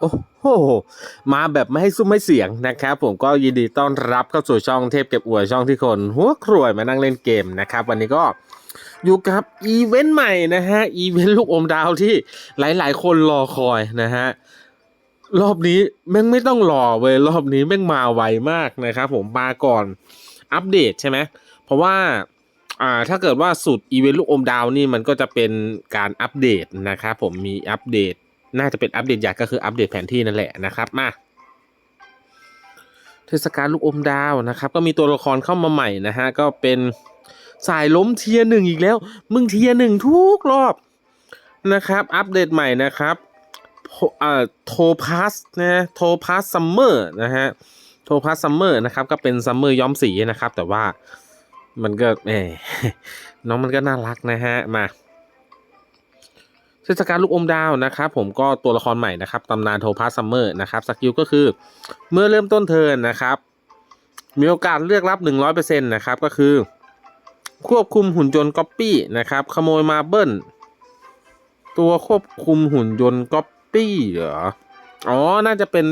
โอ้โหมาแบบไม่ให้ซุ้มไม่เสียงนะครับ ผมก็ยินดีต้อนรับเข้าสู่ช่องเทพเก็บอวยช่องที่คน หัวครวยมานั่งเล่นเกมนะครับ วันนี้ก็อยู่กับอีเวนต์ใหม่นะฮะอีเวนต์ลูกอมดาวที่หลายๆ คนรอคอยนะฮะรอบนี้แม่งไม่ต้องรอเว้ยรอบนี้แม่งมาไวมากนะครับผมมาก่อนอัปเดตใช่ไหมเพราะว่าอ่าถ้าเกิดว่าสุดอีเวนต์ลูกอมดาวนี่มันก็จะเป็นการอัปเดตนะครับผมมีอัปเดต น่าจะเป็นอัปเดตใหญ่ก็คืออัปเดตแผนที่นั่นแหละนะครับมาเทศกาลลูกอมดาวนะครับ ก็มีตัวละครเข้ามาใหม่นะฮะก็เป็นสายล้มเทียหนึ่งอีกแล้ว มึงเทียหนึ่งทุกรอบนะครับ อัปเดตใหม่นะครับโพอ่าโทพัสนะโทพัสซัมเมอร์นะฮะโทพัสซัมเมอร์นะครับก็เป็นซัมเมอร์ย้อมสีนะครับ แต่ว่ามันก็แหมน้องมันก็น่ารักนะฮะมา เทศกาลลูกอมดาวนะครับผมก็ตัวละครใหม่นะครับตำนานโทพาซัมเมอร์นะครับสกิลก็คือเมื่อเริ่มต้นเทิร์นนะครับ มีโอกาสเลือกรับ 100%นะครับก็คือ ควบคุมหุ่นยนต์ก๊อปปี้นะครับขโมยมาเบิลตัวควบคุมหุ่นยนต์ก๊อปปี้เหรออ๋อน่าจะเป็น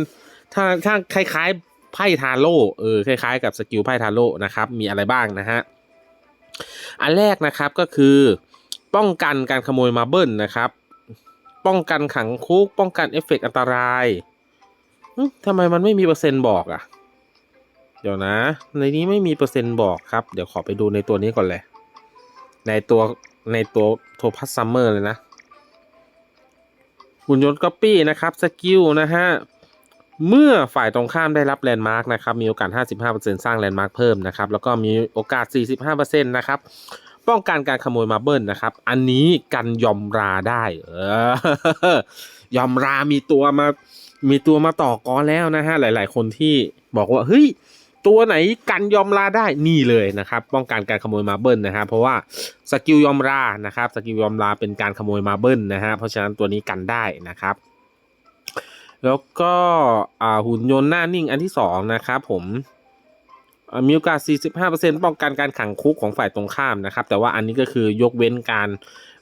ถ้าถ้าคล้ายๆไพ่ทาโร่เออคล้ายๆ กับสกิลไพ่ทาโร่นะครับมีอะไรบ้างนะฮะอันแรกนะครับก็คือ ป้องกันการขโมยมาเบิลนะครับ ป้องกันขังคุก ป้องกันเอฟเฟกต์อันตรายทำไมมันไม่มีเปอร์เซ็นต์บอกอะ เดี๋ยวนะ ในนี้ไม่มีเปอร์เซ็นต์บอกครับ เดี๋ยวขอไปดูในตัวนี้ก่อนเลย ในตัวในตัวโทพัสซัมเมอร์เลยนะหุ่นยนต์ก๊อปปี้นะครับ สกิลนะฮะ เมื่อฝ่ายตรงข้ามได้รับแลนด์มาร์กนะครับ มีโอกาส 55%สร้างแลนด์มาร์กเพิ่มนะครับ แล้วก็มีโอกาส 45%นะครับ ป้องกันการขโมยมาเบิลนะครับ อันนี้กันยอมราได้ เออยอมรามีตัวมา มีตัวมาต่อกรแล้วนะฮะ หลาย ๆ คนที่บอกว่า เฮ้ย ตัวไหนกันยอมราได้ นี่เลยนะครับ ป้องกันการขโมยมาเบิลนะครับเพราะว่าสกิลยอมรา นะครับ สกิลยอมราเป็นการขโมยมาเบิลนะฮะ เพราะฉะนั้นตัวนี้กันได้นะครับ แล้วก็หุ่นยนต์หน้านิ่งอันที่สองนะครับผม มีโอกาส 45%ป้องกันการขังคุกของฝ่ายตรงข้ามนะครับ แต่ว่าอันนี้ก็คือยกเว้นการ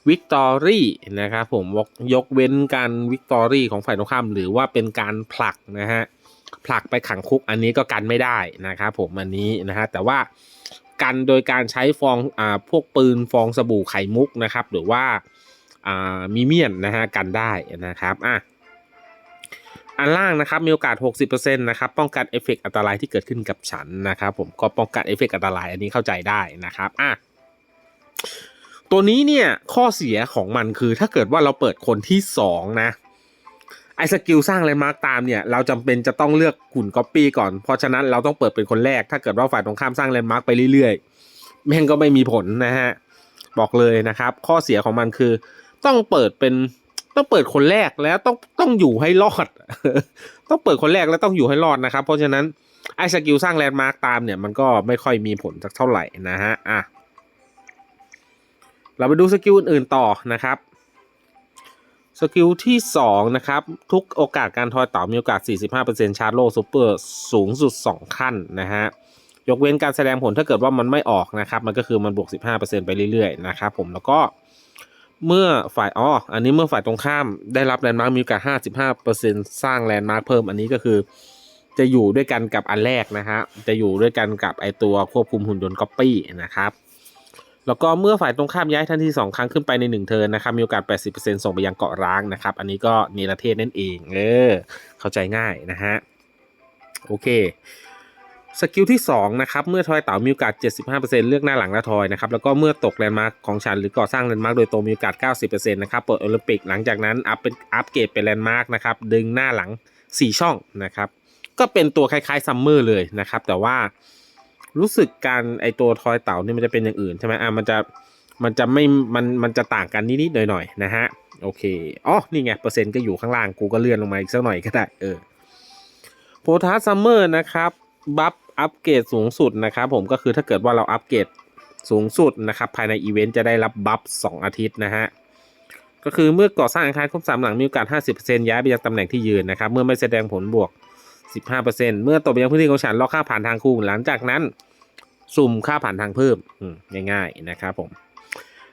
วิกตอรี่นะครับผมยกเว้นการวิกตอรี่ของฝ่ายตรงข้าม หรือว่าเป็นการผลักนะฮะผลักไปขังคุกอันนี้ก็กันไม่ได้นะครับผมอันนี้นะฮะแต่ว่ากันโดยการใช้ฟองอ่าพวกปืนฟองสบู่ไข่มุกนะครับ หรือว่าอ่ามีเมียนนะฮะกันได้นะครับอะ อันล่างนะครับมีโอกาส 60%นะครับป้องกันเอฟเฟกต์อันตรายที่เกิดขึ้นกับฉันนะครับผมก็ป้องกันเอฟเฟกต์อันตรายอันนี้เข้าใจได้นะครับอะตัวนี้เนี่ยข้อเสียของมันคือถ้าเกิดว่าเราเปิดคนที่สองนะไอสกิลสร้างแลนด์มาร์กตามเนี่ยเราจำเป็นจะต้องเลือกหุ่นก๊อปปี้ก่อน เพราะฉะนั้นเราต้องเปิดเป็นคนแรก ถ้าเกิดว่าฝ่ายตรงข้ามสร้างแลนด์มาร์กไปเรื่อยๆ แม่งก็ไม่มีผลนะฮะ บอกเลยนะครับ ข้อเสียของมันคือต้องเปิดเป็น ต้องเปิดคนแรกแล้วต้องต้องอยู่ให้รอด ต้องเปิดคนแรกแล้วต้องอยู่ให้รอดนะครับ เพราะฉะนั้นไอ้สกิลสร้างแลนด์มาร์กตามเนี่ยมันก็ไม่ค่อยมีผลสักเท่าไหร่นะฮะอะเราไปดูสกิลอื่นๆต่อนะครับสกิลที่ 2 นะครับ ทุกโอกาสการทอยต่ามีโอกาส 45%ชาร์จโลซูเปอร์สูงสุด 2 ขั้นนะฮะ ยกเว้นการแสดงผลถ้าเกิดว่ามันไม่ออกนะครับ มันก็คือมันบวก 15%ไปเรื่อยๆ นะครับผมแล้วก็ เมื่อฝ่ายอ๋ออันนี้เมื่อฝ่ายตรงข้ามได้รับแลนด์มาร์กมีโอกาส55%สร้างแลนด์มาร์กเพิ่มอันนี้ก็คือ จะอยู่ด้วยกันกับอันแรกนะฮะจะอยู่ด้วยกันกับไอตัวควบคุมหุ่นยนต์ก๊อปปี้นะครับแล้วก็เมื่อฝ่ายตรงข้ามย้ายทันที2ครั้งขึ้นไปใน 1 เทินนะครับมีโอกาส 80%ส่งไปยังเกาะร้างนะครับ อันนี้ก็เนรเทศนั่นเอง เออ เข้าใจง่ายนะฮะ โอเค สกิลที่2นะครับเมื่อทอยเต่ามีโอกาส 75%เลือกหน้าหลังและทอยนะครับแล้วก็เมื่อตกแลนด์มาร์กของฉันหรือก่อสร้างแลนด์มาร์กโดยตรงมีโอกาส 90%นะครับเปิดโอลิมปิกหลังจากนั้นอัพเป็นอัพเกรดเป็นแลนด์มาร์กนะครับดึงหน้าหลัง 4 ช่องนะครับก็เป็นตัวคล้ายๆซัมเมอร์เลยนะครับแต่ว่ารู้สึกการไอตัวทอยเต่านี่มันจะเป็นอย่างอื่นใช่ไหมอะมันจะมันจะไม่มันมันจะต่างกันนิดๆหน่อยๆนะฮะโอเคอ๋อนี่ไงเปอร์เซ็นต์ก็อยู่ข้างล่างกูก็เลื่อนลงมาอีกสักหน่อยก็ได้เออโพธาซัมเมอร์นะครับบัฟ อัปเกรดสูงสุดนะครับผมก็คือถ้าเกิดว่าเราอัปเกรดสูงสุดนะครับภายในอีเวนต์จะได้รับบัฟ2อาทิตย์นะฮะก็คือเมื่อก่อสร้างอาคารครบสามหลังมีโอกาส 50%ย้ายไปยังตำแหน่งที่ยืนนะครับ เมื่อไม่แสดงผลบวก 15%เมื่อตกไปยังพื้นที่ของฉันล็อกค่าผ่านทางคู่หลังจากนั้น สุ่มค่าผ่านทางเพิ่มง่ายๆนะครับผม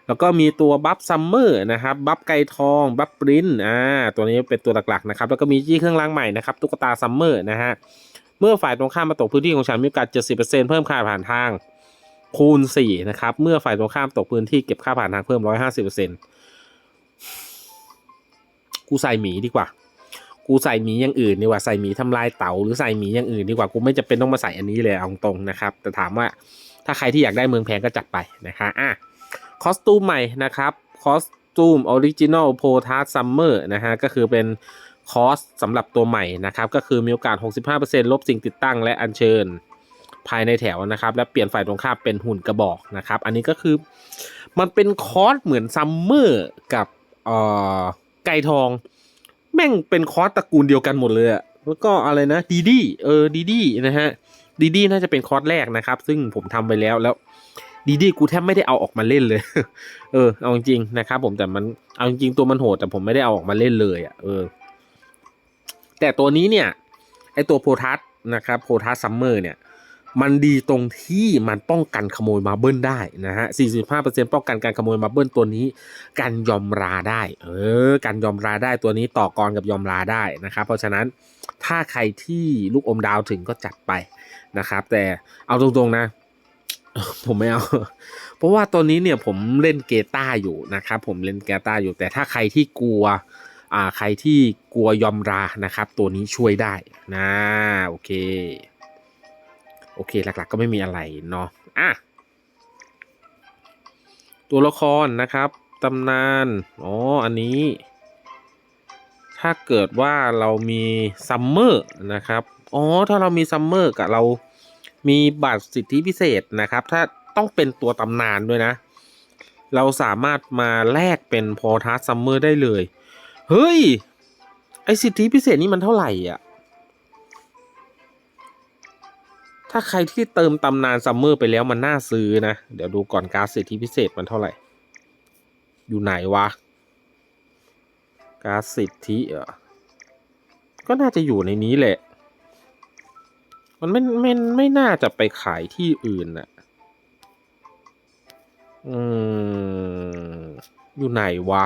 แล้วก็มีตัวบัฟซัมเมอร์นะครับบัฟไก่ทองบัฟปรินอ่าตัวนี้เป็นตัวหลักๆนะครับแล้วก็มีจี้เครื่องรางใหม่นะครับตุ๊กตาซัมเมอร์นะฮะ เมื่อฝ่ายตรงข้ามมาตกพื้นที่ของฉันมีโอกาส 70%เพิ่มค่าผ่านทางคูณ4นะครับ เมื่อฝ่ายตรงข้ามตกพื้นที่เก็บค่าผ่านทางเพิ่ม 150%กูใส่หมีดีกว่า กูใส่หมีอย่างอื่นดีกว่าใส่หมีทำลายเต่าหรือใส่หมีอย่างอื่นดีกว่ากูไม่จะเป็นต้องมาใส่อันนี้เลยเอาตรงนะครับ แต่ถามว่าถ้าใครที่อยากได้เมืองแพงก็จัดไปนะคะอะคอสตูมใหม่นะครับคอสตูมออริจินอลโพทาร์ซัมเมอร์นะฮะก็คือเป็น คอสสำหรับตัวใหม่นะครับ ก็คือมีโอกาส 65%ลบสิ่งติดตั้งและอัญเชิญภายในแถวนะครับ และเปลี่ยนฝ่ายตรงข้ามเป็นหุ่นกระบอกนะครับ อันนี้ก็คือมันเป็นคอสเหมือนซัมเมอร์กับเอ่อไก่ทอง แม่งเป็นคอสตระกูลเดียวกันหมดเลยอะแล้วก็อะไรนะดีดีเออดีดีนะฮะดีดีน่าจะเป็นคอร์สแรกนะครับ ซึ่งผมทำไปแล้วแล้วดีดีกูแทบไม่ได้เอาออกมาเล่นเลย เออเอาจริงนะครับ ผมแต่มันเอาจริงตัวมันโหดแต่ผมไม่ได้เอาออกมาเล่นเลยอะเออ แต่ตัวนี้เนี่ยไอตัวโพทัสนะครับโพทัสซัมเมอร์เนี่ยมันดีตรงที่มันป้องกันขโมยมาเบิ้ลได้นะฮะ 45%ป้องกันการขโมยมาเบิ้ลตัวนี้กันยอมราได้ เออกันยอมราได้ตัวนี้ต่อกรกับยอมราได้นะครับ เพราะฉะนั้นถ้าใครที่ลูกอมดาวถึงก็จัดไปนะครับ แต่เอาตรงๆนะ ผมไม่เอา เพราะว่าตัวนี้เนี่ยผมเล่นเกตาอยู่นะครับ ผมเล่นเกตาอยู่ แต่ถ้าใครที่กลัว อ่าใครที่กลัวยอมรานะครับ ตัวนี้ช่วยได้นะโอเค โอเคหลักๆก็ไม่มีอะไรเนาะอะตัวละครนะครับตำนานอ๋ออันนี้ ถ้าเกิดว่าเรามีซัมเมอร์นะครับอ๋อถ้าเรามีซัมเมอร์กับเรามีบัตรสิทธิพิเศษนะครับ ถ้าต้องเป็นตัวตำนานด้วยนะ เราสามารถมาแลกเป็นพอทัสซัมเมอร์ได้เลย เฮ้ย ไอสิทธิพิเศษนี่มันเท่าไหร่อะ ถ้าใครที่เติมตำนานซัมเมอร์ไปแล้วมันน่าซื้อนะ เดี๋ยวดูก่อนการ์ดสิทธิพิเศษมันเท่าไหร่ อยู่ไหนวะ การ์ดสิทธิเหรอ ก็น่าจะอยู่ในนี้แหละ มันไม่ไม่ไม่น่าจะไปขายที่อื่นน่ะ อืม อยู่ไหนวะ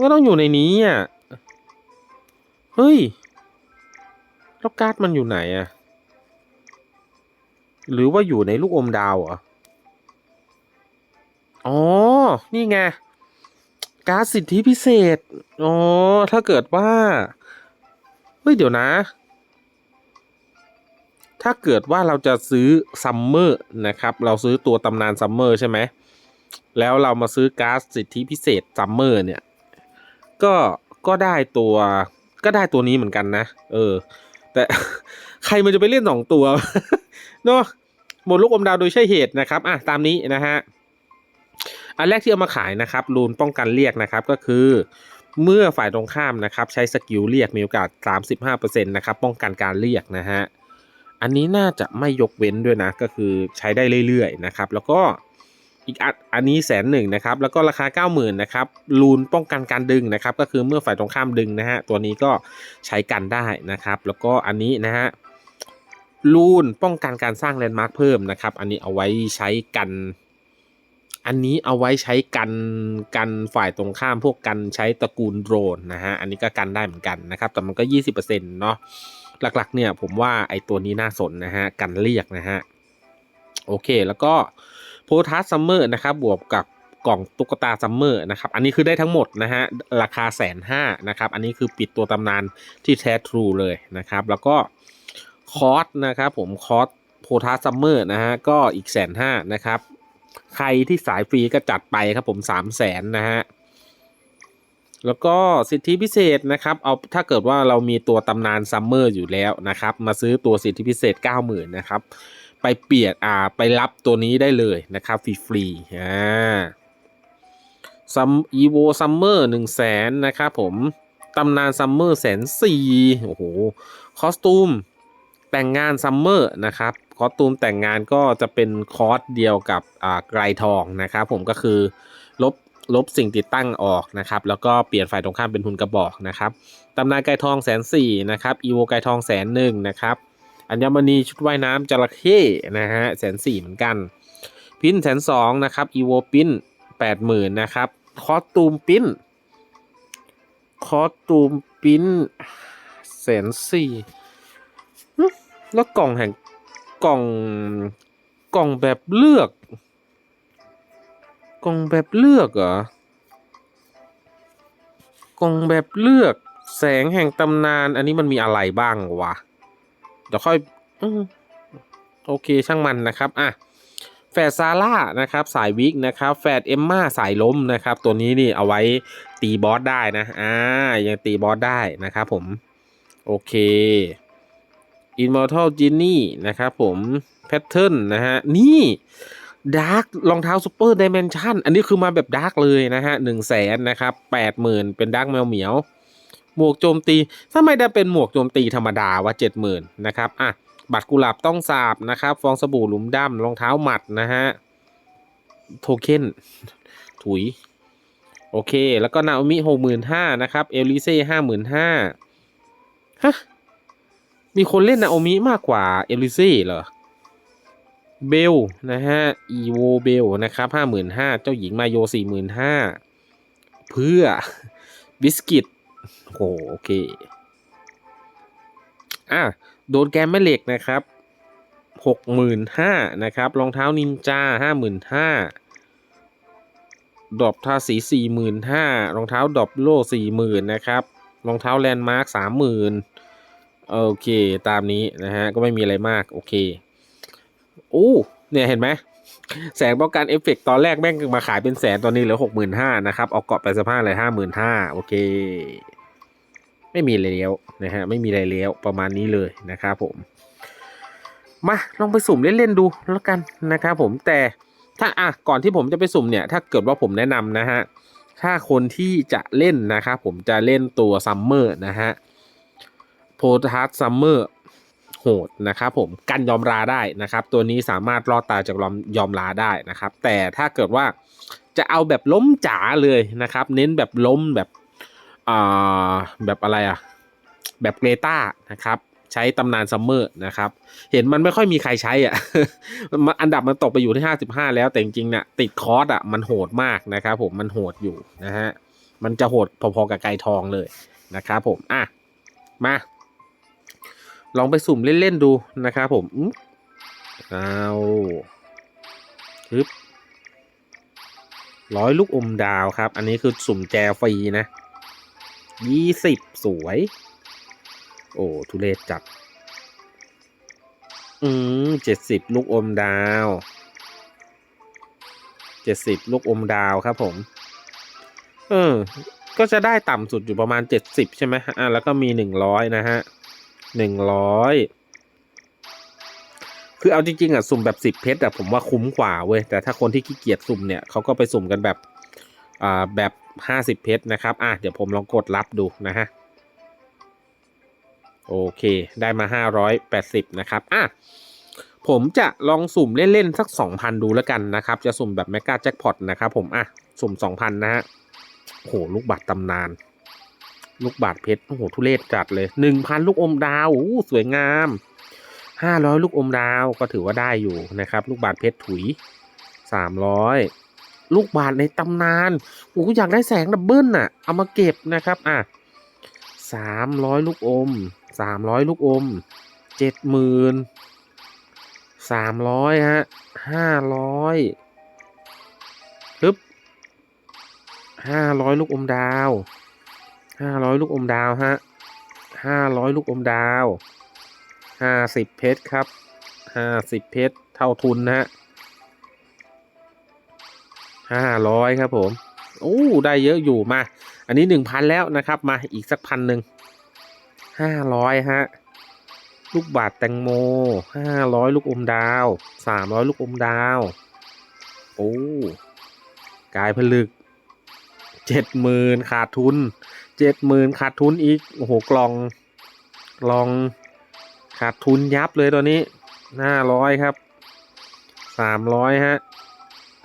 ก็ต้องอยู่ในนี้อะ เฮ้ย แล้วการ์ดมันอยู่ไหนอะ หรือว่าอยู่ในลูกอมดาวเหรออ๋อ นี่ไง การ์ดสิทธิพิเศษ อ๋อ ถ้าเกิดว่า เฮ้ย เดี๋ยวนะ ถ้าเกิดว่าเราจะซื้อซัมเมอร์นะครับ เราซื้อตัวตำนานซัมเมอร์ใช่ไหม แล้วเรามาซื้อการ์ดสิทธิพิเศษซัมเมอร์เนี่ย ก็ก็ได้ตัว ก็ได้ตัวนี้เหมือนกันนะ เออ แต่ใครมันจะไปเล่นสองตัวเนาะหมดลูกอมดาวโดยใช่เหตุนะครับอะตามนี้นะฮะอันแรกที่เอามาขายนะครับรูนป้องกันเรียกนะครับก็คือเมื่อฝ่ายตรงข้ามนะครับใช้สกิลเรียกมีโอกาส 35%นะครับป้องกันการเรียกนะฮะอันนี้น่าจะไม่ยกเว้นด้วยนะก็คือใช้ได้เรื่อยๆนะครับ แล้วก็ อีกอันอันนี้แสนหนึ่งนะครับ แล้วก็ราคา 90,000นะครับรูนป้องกันการดึงนะครับ ก็คือเมื่อฝ่ายตรงข้ามดึงนะฮะตัวนี้ก็ใช้กันได้นะครับ แล้วก็อันนี้นะฮะรูนป้องกันการสร้างแลนด์มาร์คเพิ่มนะครับ อันนี้เอาไว้ใช้กัน อันนี้เอาไว้ใช้กันกันฝ่ายตรงข้ามพวกกันใช้ตระกูลโดรนนะฮะอันนี้ก็กันได้เหมือนกันนะครับ แต่มันก็ 20%เนาะหลักๆ เนี่ยผมว่าไอตัวนี้น่าสนนะฮะกันเรียกนะฮะโอเคแล้วก็ โพทัสซัมเมอร์นะครับบวกกับกล่องตุ๊กตาซัมเมอร์นะครับอันนี้คือได้ทั้งหมดนะฮะราคาแสนห้านะครับอันนี้คือปิดตัวตำนานที่แท้ทรูเลยนะครับแล้วก็คอร์สนะครับผมคอร์สโพทัสซัมเมอร์นะฮะก็อีกแสนห้านะครับใครที่สายฟรีก็จัดไปครับผมสามแสนนะฮะแล้วก็สิทธิพิเศษนะครับเอาถ้าเกิดว่าเรามีตัวตำนานซัมเมอร์อยู่แล้วนะครับมาซื้อตัวสิทธิพิเศษ 90,000นะครับ ไปเปลี่ยนอ่าไปรับตัวนี้ได้เลยนะครับฟรีๆอ่าซัมอีโวซัมเมอร์หนึ่งแสนนะครับผมตำนานซัมเมอร์แสนสี่โอ้โห คอสตูม แต่งงานซัมเมอร์นะครับ คอสตูมแต่งงานก็จะเป็นคอสเดียวกับอ่าไกรทองนะครับผมก็คือลบลบสิ่งติดตั้งออกนะครับ แล้วก็เปลี่ยนฝ่ายตรงข้ามเป็นทุนกระบอกนะครับตำนานไกรทองแสนสี่นะครับอีโวไกรทองแสนหนึ่งนะครับ อัญมณีชุดว่ายน้ำจระเข้นะฮะแสนสี่เหมือนกัน พินแสนสองนะครับอีโวพินแปดหมื่นนะครับคอสตูมปิ้นคอสตูมปิ้นแสนสี่แล้วกล่องแห่งกล่องกล่องแบบเลือก กล่องแบบเลือกเหรอกล่องแบบเลือก แสงแห่งตำนาน อันนี้มันมีอะไรบ้างวะ เดี๋ยวค่อยอืมโอเคช่างมันนะครับอะแฝดซาร่านะครับสายวิกนะครับแฝดเอมม่าสายล้มนะครับ ตัวนี้นี่เอาไว้ตีบอสได้นะอ่ายังตีบอสได้นะครับผมโอเค Immortal Genie นะครับผม Pattern นะฮะนี่ดาร์กรองเท้าซูเปอร์ดิเมนชันอันนี้คือมาแบบดาร์กเลยนะฮะหนึ่งแสนนะครับแปดหมื่นเป็นดาร์กแมวเหมียว หมวกโจมตีถ้าไม่ได้เป็นหมวกโจมตีธรรมดาวะเจ็ดหมื่นนะครับอะบัตรกุหลาบต้องสาบนะครับ ฟองสบู่หลุมดำรองเท้าหมัดนะฮะโทเค็นถุย โอเค แล้วก็นาโอมิหกหมื่นห้านะครับ เอลิเซ่ห้าหมื่นห้าฮะ มีคนเล่นนาโอมิมากกว่าเอลิเซ่เหรอ เบล นะฮะ อีโวเบล นะครับห้าหมื่นห้าเจ้าหญิงมาโยสี่หมื่นห้าเพื่อบิสกิต โหโอเค อะ โดนแกมแม่เหล็กนะครับหกหมื่นห้านะครับ รองเท้านินจาห้าหมื่นห้าดอบทาสีสี่หมื่นห้ารองเท้าดอบโลสี่หมื่นนะครับ รองเท้าแลนด์มาร์คสามหมื่นโอเค ตามนี้นะฮะ ก็ไม่มีอะไรมาก โอเค โอ้ เนี่ยเห็นไหมแสงป้องกันเอฟเฟกต์ตอนแรกแม่งมาขายเป็นแสนตอนนี้เหลือหกหมื่นห้านะครับเอาเกาะไปสภาพเลยห้าหมื่นห้าโอเค ไม่มีอะไรแล้วนะฮะไม่มีอะไรแล้วประมาณนี้เลยนะครับผม มาลองไปสุ่มเล่นๆดูแล้วกันนะครับผมแต่ถ้าอะก่อนที่ผมจะไปสุ่มเนี่ย ถ้าเกิดว่าผมแนะนำนะฮะถ้าคนที่จะเล่นนะครับผมจะเล่นตัวซัมเมอร์นะฮะโพทัสซัมเมอร์โหดนะครับผมกันยอมราได้นะครับ ตัวนี้สามารถรอดตายจากยอมยอมราได้นะครับ แต่ถ้าเกิดว่าจะเอาแบบล้มจ๋าเลยนะครับ เน้นแบบล้มแบบ อ่าแบบอะไรอะ แบบเกรตานะครับใช้ตำนานซัมเมอร์นะครับ เห็นมันไม่ค่อยมีใครใช้อะมันอันดับมันตกไปอยู่ที่ห้าสิบห้าแล้วแต่จริงๆเนี่ยติดคอร์สอะมันโหดมากนะครับผมมันโหดอยู่นะฮะ มันจะโหดพอๆกับไก่ทองเลยนะครับผม อะ มา ลองไปสุ่มเล่น ๆ ดูนะครับผมอื้อเอาฮึบร้อยลูกอมดาวครับ อันนี้คือสุ่มแจฟรีนะ ยี่สิบสวย โอ้ทุเรศจัด อืมเจ็ดสิบลูกอมดาวเจ็ดสิบลูกอมดาวครับผม เออ ก็จะได้ต่ำสุดอยู่ประมาณเจ็ดสิบใช่ไหมอะแล้วก็มีหนึ่งร้อยนะฮะหนึ่งร้อยคือเอาจริงๆอะสุ่มแบบสิบเพชรอะผมว่าคุ้มกว่าเว้ยแต่ถ้าคนที่ขี้เกียจสุ่มเนี่ยเขาก็ไปสุ่มกันแบบ แบบห้าสิบเพชรนะครับ อะเดี๋ยวผมลองกดรับดูนะฮะ โอเค ได้มาห้าร้อยแปดสิบนะครับ อะ ผมจะลองสุ่มเล่น ๆ สักสองพันดูแล้วกันนะครับ จะสุ่มแบบแมกกาแจ็คพอตนะครับผม อะ สุ่มสองพันนะฮะโห ลูกบัตรตำนาน ลูกบาทเพชร โอ้โห ทุเรศจัดเลยหนึ่งพันลูกอมดาวอู้สวยงามห้าร้อยลูกอมดาว ก็ถือว่าได้อยู่นะครับ ลูกบาทเพชรถุยสามร้อย ลูกบาทในตำนานโอ้อยากได้แสงดับเบิลน่ะ เอามาเก็บนะครับอะสามร้อยลูกอมสามร้อยลูกอมเจ็ดหมื่นสามร้อยฮะห้าร้อยปึ๊บห้าร้อยลูกอมดาวห้าร้อยลูกอมดาวฮะห้าร้อยลูกอมดาวห้าสิบเพชรครับห้าสิบเพชรเท่าทุนนะฮะ ห้าร้อยครับผมโอ้ได้เยอะอยู่มา อันนี้หนึ่งพันแล้วนะครับมาอีกสักพันหนึ่งห้าร้อยฮะลูกบาทแตงโมห้าร้อยลูกอมดาวสามร้อยลูกอมดาว โอ้กายผลึกเจ็ดหมื่นขาดทุนเจ็ดหมื่นขาดทุนอีกโอ้โหกล่องกล่องขาดทุนยับเลยตัวนี้ห้าร้อยครับสามร้อยฮะ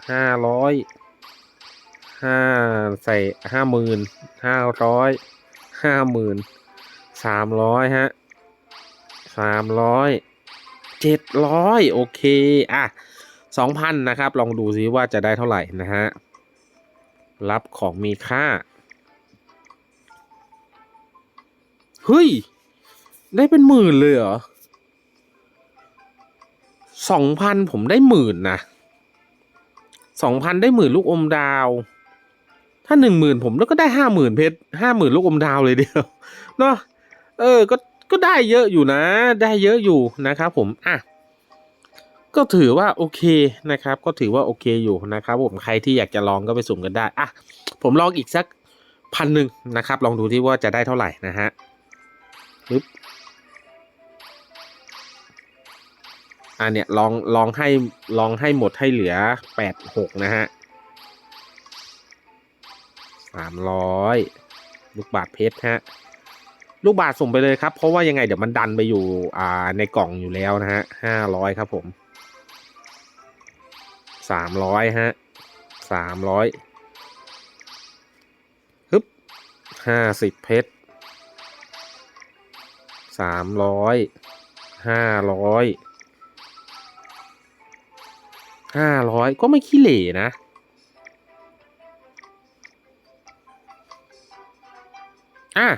ห้าร้อยห้าใส่ห้าหมื่นห้าร้อยห้าหมื่นสามร้อยฮะสามร้อยเจ็ดร้อยโอเค อะสองพันนะครับ ลองดูซิว่าจะได้เท่าไหร่นะฮะ รับของมีค่า เฮ้ย ได้เป็นหมื่นเลยเหรอสองพันผมได้หมื่นนะ สองพันได้หมื่นลูกอมดาว ถ้าหนึ่งหมื่นผมแล้วก็ได้ห้าหมื่นเพชรห้าหมื่นลูกอมดาวเลยเดียวเนาะเออก็ก็ได้เยอะอยู่นะ ได้เยอะอยู่นะครับผมอะก็ถือว่าโอเคนะครับ ก็ถือว่าโอเคอยู่นะครับ ผมใครที่อยากจะลองก็ไปสุ่มกันได้อะผมลองอีกสักพันหนึ่งนะครับ ลองดูที่ว่าจะได้เท่าไหร่นะฮะปึ๊บ อะเนี่ยลองลองให้ลองให้หมดให้เหลือแปดหกนะฮะสามร้อยลูกบาทเพชรฮะลูกบาทส่งไปเลยครับ เพราะว่ายังไงเดี๋ยวมันดันไปอยู่อ่าในกล่องอยู่แล้วนะฮะห้าร้อยครับผมสามร้อยฮะสามร้อยฮึบห้าสิบเพชรสามร้อยห้าร้อย ห้าร้อยก็ไม่ขี้เหร่นะ อะ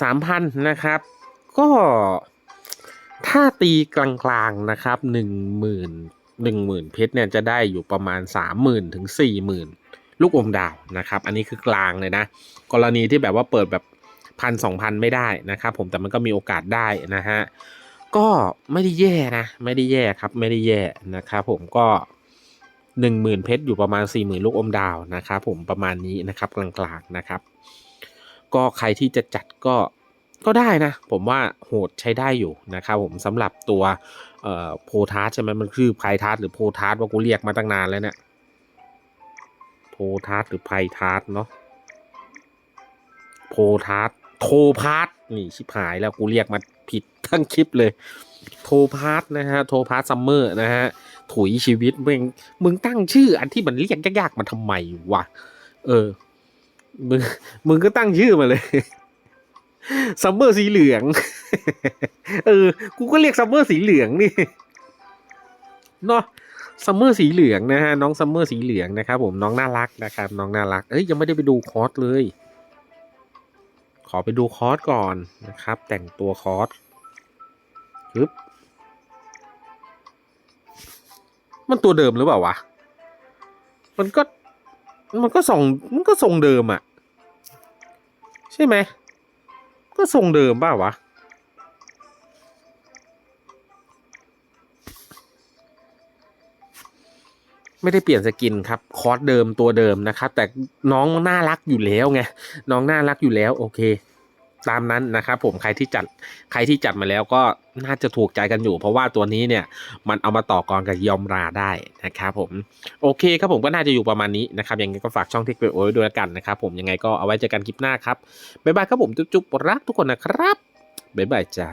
สามพันนะครับ ก็ถ้าตีกลางๆนะครับหนึ่งหมื่นหนึ่งหมื่นเพชรเนี่ยจะได้อยู่ประมาณสามหมื่นถึงสี่หมื่นลูกอมดาวนะครับ อันนี้คือกลางเลยนะ กรณีที่แบบว่าเปิดแบบพันสองพันไม่ได้นะครับ ผมแต่มันก็มีโอกาสได้นะฮะก็ไม่ได้แย่นะ ไม่ได้แย่ครับ ไม่ได้แย่นะครับผมก็ หนึ่งหมื่นเพชรอยู่ประมาณสี่หมื่นลูกอมดาวนะครับผมประมาณนี้นะครับกลางๆนะครับ ก็ใครที่จะจัดก็ก็ได้นะ ผมว่าโหดใช้ได้อยู่นะครับผมสำหรับตัวเอ่อโพทาร์ใช่ไหมมันคือไพทาร์หรือโพทาร์ว่ากูเรียกมาตั้งนานแล้วเนี่ยโพทาร์หรือไพทาร์เนาะโพทาร์โทพาร์นี่ชิบหายแล้วกูเรียกมาผิดทั้งคลิปเลย โทพาร์นะฮะโทพาร์ซัมเมอร์นะฮะ ถุยชีวิตมึงมึงตั้งชื่อ อันที่มันเรียกยากๆมาทำไมวะเออ มึงมึงก็ตั้งชื่อมาเลยซัมเมอร์สีเหลือง เออ กูก็เรียกซัมเมอร์สีเหลืองนี่เนาะซัมเมอร์สีเหลืองนะฮะน้องซัมเมอร์สีเหลืองนะครับผมน้องน่ารักนะครับน้องน่ารัก เอ้ยยังไม่ได้ไปดูคอร์สเลย ขอไปดูคอร์สก่อนนะครับ แต่งตัวคอร์สปึ๊บ มันตัวเดิมหรือเปล่าวะ มันก็ มันก็ส่งมันก็ทรงเดิมอะใช่ไหม ก็ทรงเดิมป่าวะ ไม่ได้เปลี่ยนสกินครับ คอร์สเดิมตัวเดิมนะครับ แต่น้องน่ารักอยู่แล้วไง น้องน่ารักอยู่แล้ว โอเค ตามนั้นนะครับผมใครที่จัดใครที่จัดมาแล้วก็น่าจะถูกใจกันอยู่ เพราะว่าตัวนี้เนี่ยมันเอามาต่อกรกับยอมราได้นะครับผมโอเคครับผมก็น่าจะอยู่ประมาณนี้นะครับยังไงก็ฝากช่องเทคเวโอไว้ด้วยละกันนะครับผมยังไงก็เอาไว้เจอกันคลิปหน้าครับบ๊ายบายครับผมจุ๊บๆรักทุกคนนะครับบ๊ายบายจ้า